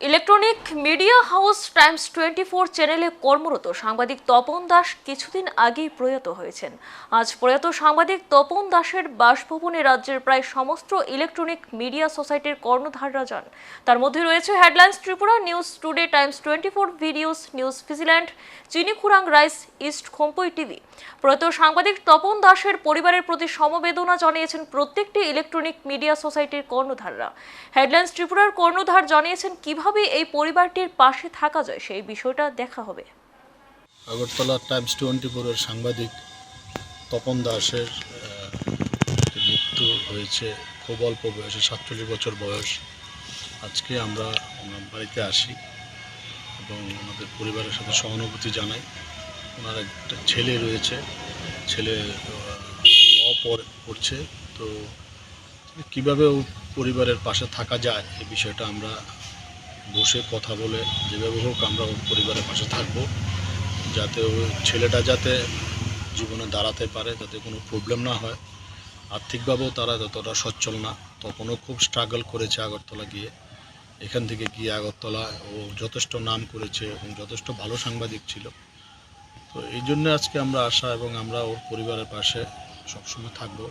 Electronic media house Times twenty four চ্যানেলে কর্মরত সাংবাদিক তপন দাস কিছুদিন আগেই প্রয়াত হয়েছেন। আজ প্রয়াত সাংবাদিক তপন দাসের বাসভবনে রাজ্যের প্রায় সমস্ত ইলেকট্রনিক মিডিয়া সোসাইটির কর্ণধাররা যান। তার মধ্যে রয়েছে headlines, Tripura news today, Times twenty four videos, news ফিজিল্যান্ড চিনিখুরাং rice, east খোম্পই TV. প্রয়াত সাংবাদিক তপন দাসের পরিবারের প্রতি সমবেদনা জানিয়েছেন প্রত্যেকটি ইলেকট্রনিক মিডিয়া সোসাইটির কর্ণধাররা। হেডলাইন্স, ত্রিপুরার কর্ণধার জানিয়েছেন কীভাবে এই পরিবারটির পাশে থাকা যায়, সেই বিষয়টা দেখা হবে। আগরতলা টাইমস টোয়েন্টি ফোরের সাংবাদিক তপন দাসের মৃত্যু হয়েছে, খুব অল্প বয়সে, সাতচল্লিশ বছর বয়স। আজকে আমরা ওনার বাড়িতে আসি এবং ওনাদের পরিবারের সাথে সহানুভূতি জানাই। ওনার একটা ছেলে রয়েছে, ছেলে পড়ছে। তো, কীভাবে পরিবারের পাশে থাকা যায়, এই বিষয়টা আমরা বসে কথা বলে যেভাবে হোক, আমরা ওর পরিবারের পাশে থাকব। যাতে ও ছেলেটা যাতে জীবনে দাঁড়াতে পারে যাতে কোনো প্রবলেম না হয়। আর্থিকভাবেও তারা যতটা সচ্ছল না। তখনও খুব স্ট্রাগল করেছে আগরতলা গিয়ে। এখান থেকে গিয়ে আগরতলা ও যথেষ্ট নাম করেছে এবং যথেষ্ট ভালো সাংবাদিক ছিল। তো এই জন্য আজকে আমরা আসা এবং আমরা ওর পরিবারের পাশে সবসময় থাকব।